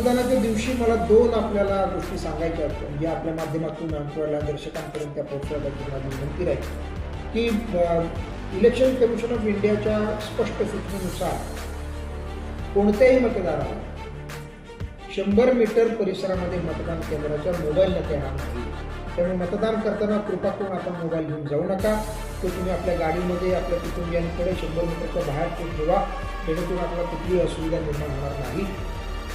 मतदानाच्या दिवशी मला दोन आपल्याला गोष्टी सांगायच्या आहेत जे म्हणजे आपल्या माध्यमातून आपल्याला दर्शकांपर्यंत त्या पोहोचवण्याची माझी विनंती राहील. की इलेक्शन कमिशन ऑफ इंडियाच्या स्पष्ट सूचनेनुसार कोणत्याही मतदाराला शंभर मीटर परिसरामध्ये मतदान केंद्राच्या मोबाईल नेता येणार नाही. त्यामुळे मतदान करताना कृपा करून आपण मोबाईल घेऊन जाऊ नका. तो तुम्ही आपल्या गाडीमध्ये आपल्या कुटुंबियांकडे शंभर मीटरच्या बाहेर ठेवा. जेणेकरून आपल्याला कुठलीही असुविधा निर्माण होणार नाही.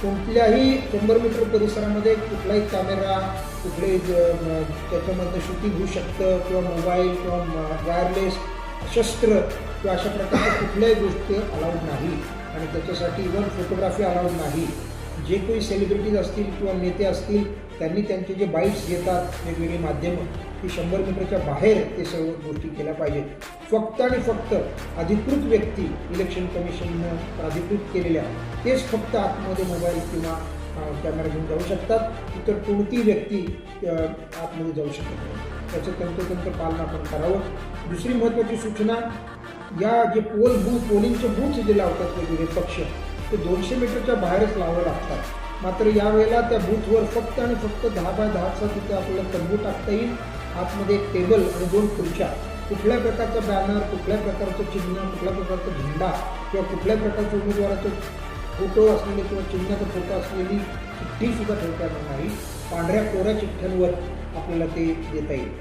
कोणत्याही शंभर मीटर परिसरामध्ये कुठलाही कॅमेरा कुठले त्याच्यामध्ये शूटिंग होऊ शकतं किंवा मोबाईल किंवा वायरलेस शस्त्र किंवा अशा प्रकारच्या कुठल्याही गोष्टी अलाउड नाही. आणि त्याच्यासाठी इव्हन फोटोग्राफी अलाउड नाही. जे काही सेलिब्रिटीज असतील किंवा नेते असतील त्यांनी त्यांचे जे बाईट्स घेतात वेगवेगळी माध्यमं की शंभर मीटरच्या बाहेर ते सर्व गोष्टी केल्या पाहिजेत. फक्त आणि फक्त अधिकृत व्यक्ती इलेक्शन कमिशननं प्राधिकृत केलेल्या तेच फक्त आतमध्ये मोबाईल किंवा कॅमेरा घेऊन जाऊ शकतात. इतर कोणती व्यक्ती आतमध्ये जाऊ शकत नाही. त्याचं तंतोतंत पालन आपण करावं. दुसरी महत्त्वाची सूचना या जे पोल बूथ पोलिंगचे बूथ जे लावतात वेगवेगळे पक्ष ते दोनशे मीटरच्या बाहेरच लावावे लागतात. मात्र यावेळेला त्या बूथवर फक्त आणि फक्त दहा बाय दहाचा तिथे आपल्याला तंबू टाकता येईल. आतमध्ये एक टेबल आणि दोन खुर्च्या. कुठल्या प्रकारचा बॅनर कुठल्या प्रकारचं चिन्ह कुठल्या प्रकारचा झेंडा किंवा कुठल्या प्रकारच्या उमेदवाराचं फोटो असलेले किंवा चिन्हाचा फोटो असलेली चिठ्ठीसुद्धा ठेवता येणार नाही. पांढऱ्या कोऱ्या चिठ्ठ्यांवर आपल्याला ते देता येईल.